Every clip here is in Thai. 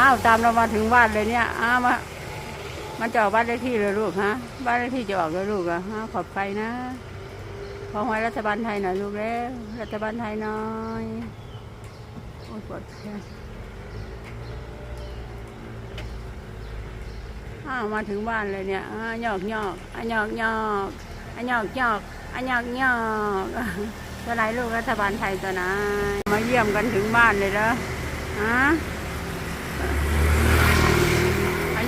อ้าวตามเรามาถึงบ้านเลยเนี่ยอ้าวมามาจะออกบ้านเลขที่เลยลูกฮะบ้านเลขที่จะออกเลยลูกอะฮะขอบใจนะขอให้รัฐบาลไทยหน่อยลูกแล้วรัฐบาลไทยหน่อยโอ้ยปวดแขนอ้าวมาถึงบ้านเลยเนี่ยอ้าวหยอกหยอกอะหยอกหยอกอะหยอกหยอกอะหยอกหยอกตัวไหนลูกรัฐบาลไทยตัวไหนมาเยี่ยมกันถึงบ้านเลยเหรอฮะมา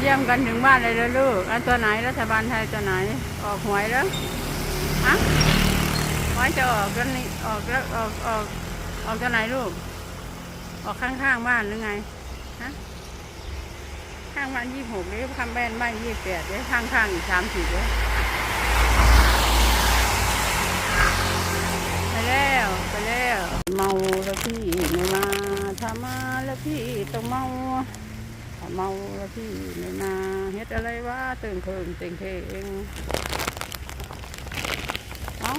เยี่ยมกันถึงบ้านเลยเลยลูกอันตัวไหนรัฐบาลไทยตัวไหน ออกหวยแล้วฮะหวยจะออกกันนี้ออกแล้วออกออกออกตัวไหนลูก ออกข้างๆบ้านหรือไงฮะข้างบ้านยี่หกหรือข้างบ้านบ้านยี่แปดหรือข้างๆอีกสามสิบเลยไปแล้วไปแล้วเมาแล้วพี่ไม่มาถ้ามาแล้วพี่ต้องเมา เมาแล้วพี่ไม่มาเฮ็ดอะไรวะตื่นเคิงเต็งเทงเอ้า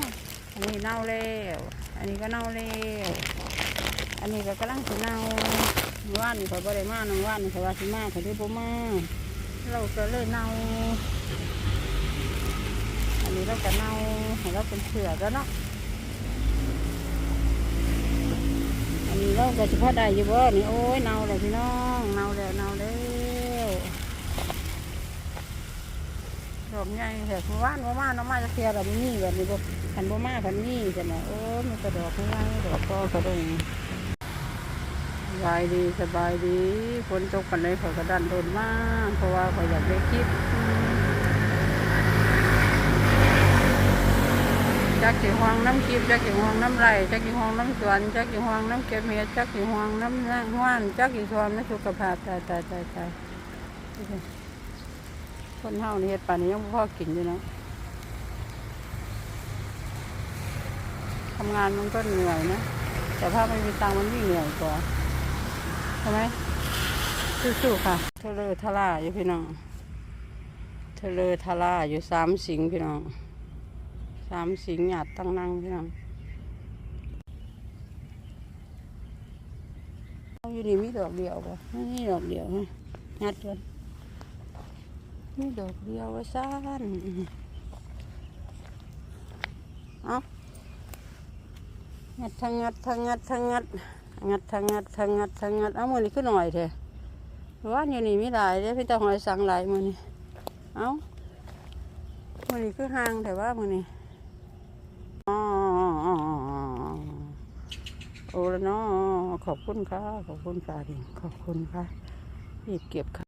อันนี้เน่าแล้วอันนี้ก็เน่าแล้วอันนี้ก็กำลังสิเน่าว่านนี่ขอยบ่ได้มาน้องว่านนี่ขอยว่าสิมาขอยได้บ่มาเราก็เลยเน่าอันนี้เราก็เน่าให้เราเป็นเสือก็เนาะ อันนี้เราก็จะพอได้อยู่บ่นี่โอ้ยเน่าแล้วพี่น้องเน่าแล้วเน่าแล้วดอกใหญ่แต่คือว่านว่มาน้องมาจะเคลียร์แบบนี้แบบนี้บ่ขันบ่มาขันนี้ใช่ไหมโอ้มันกระดอกง่ายดอกก็กระดงสบายดีสบายดีฝนตกกันเลยเขากระดันโดนมากเพราะว่าเขาอยากได้คลิป จักกี่ห้องน้ำกิบจักกี่ห้องน้ำไหลจักกี่ห้องน้ำสวนจักกี่ห้องน้ำเก็บเห็ดจักกี่ห้องน้ำย่งว่านจักกี่ส่วนน้ำสุขภาพตายตายตายตายคนเฮานี่เฮ็ดป่านนี้ยังบ่พอกินอยู่นะทำงานมันก็เหนื่อยนะ แต่ถ้าไม่มีตังมันวิ่งเหนื่อยกว่าใช่ไหมสู้ๆค่ะเทเลอทลาอยู่พี่น้องเทเลอทลาอยู่สามสิงพี่น้องามสิงหยาดตั้งนั่งพี่น้องเอาอยู่นี่มีดอกเดียวป่ะนี่ดอกเดียวฮะงัดกันนี่ดอกเดียวว่าซ่านเอางัดทางงัดทางงัดทางงัดงัดทางงัดทางงัดทางงัดเอามือนี่ขึ้นหน่อยเถอะว่าอยู่นี่ไม่ได้เด้พี่ตาหอยสั่งหลายมือนี่เอามือนี่คือห่างแต่ว่ามือนี่อ๋อ โอ้ล้วเนาะขอบคุณค่ะ ขอบคุณค่ะดิขอบคุณค่ะรีบเก็บค่ะ